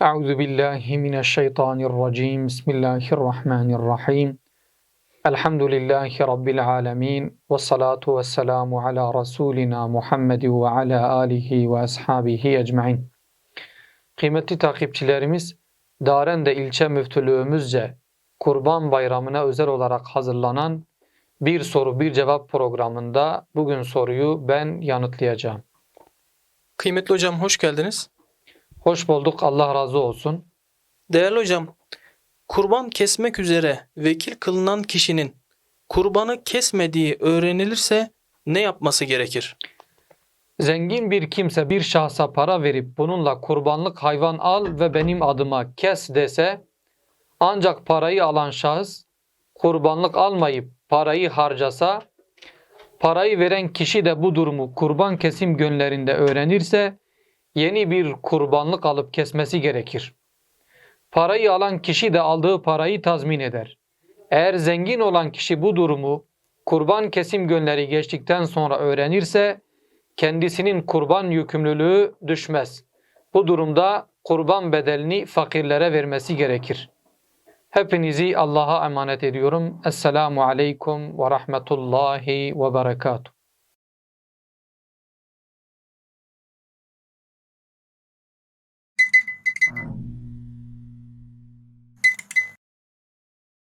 Euzu billahi mineşşeytanirracim. Bismillahirrahmanirrahim. Elhamdülillahi rabbil alamin ve salatu vesselamu ala rasulina Muhammed ve ala alihi ve ashabihi ecmaîn. Kıymetli takipçilerimiz, Darende ilçe müftülüğümüzce Kurban Bayramı'na özel olarak hazırlanan bir soru bir cevap programında bugün soruyu ben yanıtlayacağım. Kıymetli hocam hoş geldiniz. Hoş bulduk. Allah razı olsun. Değerli hocam, kurban kesmek üzere vekil kılınan kişinin kurbanı kesmediği öğrenilirse ne yapması gerekir? Zengin bir kimse bir şahsa para verip bununla kurbanlık hayvan al ve benim adıma kes dese ancak parayı alan şahıs kurbanlık almayıp parayı harcasa parayı veren kişi de bu durumu kurban kesim günlerinde öğrenirse yeni bir kurbanlık alıp kesmesi gerekir. Parayı alan kişi de aldığı parayı tazmin eder. Eğer zengin olan kişi bu durumu kurban kesim günleri geçtikten sonra öğrenirse kendisinin kurban yükümlülüğü düşmez. Bu durumda kurban bedelini fakirlere vermesi gerekir. Hepinizi Allah'a emanet ediyorum. Esselamu aleyküm ve rahmetullahi ve berekatuhu.